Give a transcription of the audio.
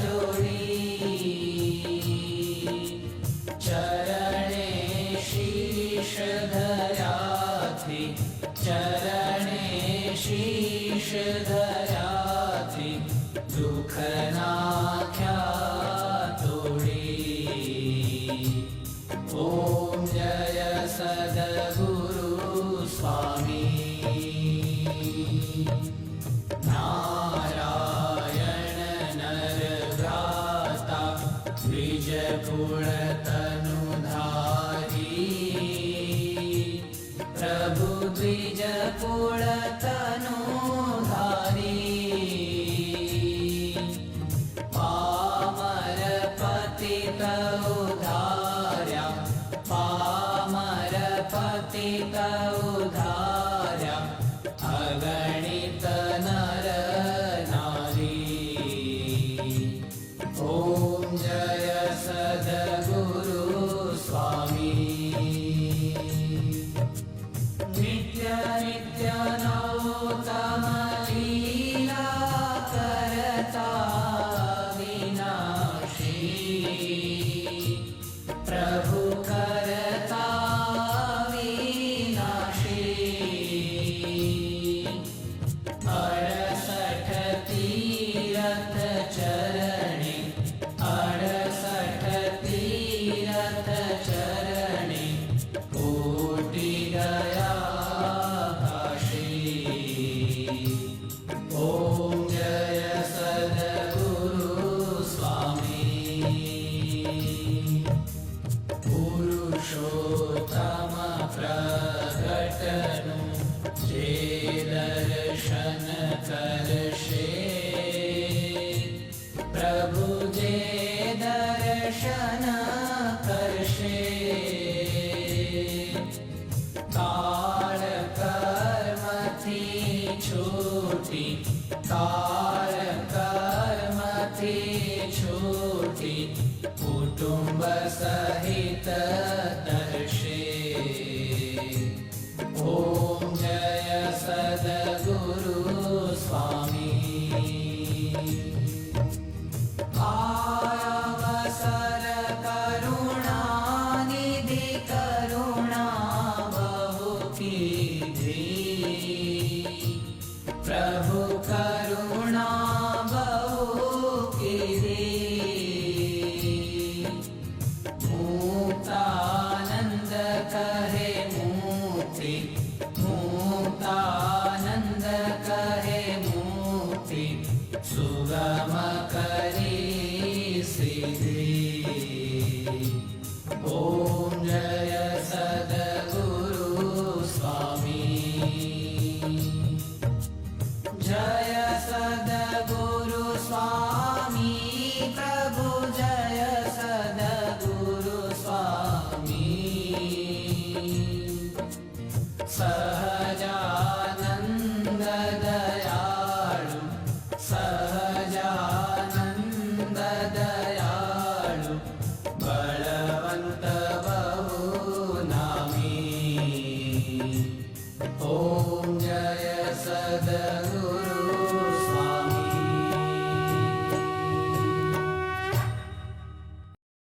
जोडी चरणे शीश धराथी चरणे शीश धराथी दुःख नाख्या तोडी ॐ जय सद्गुरु। द्विजपुरतनो धारी पामरपतिक धार तीरथ चरणे, अडसठ तीरथ चरणे, कोटि गया काशी। जय सद्गुरु स्वामी। पुरुषोत्तम प्रकटनु, जे दर्शन करशे। प्रभुजे दर्शन कार काल कार छोटी कुटुम्ब सहित प्रभु करुणा बहु कीधी मुक्तानन्द कहे मुक्ति मुक्तानन्द कहे मुक्ति सुगम करी सिद्धि। ॐ जय बलवन्त बहु नामी। ॐ जय सद्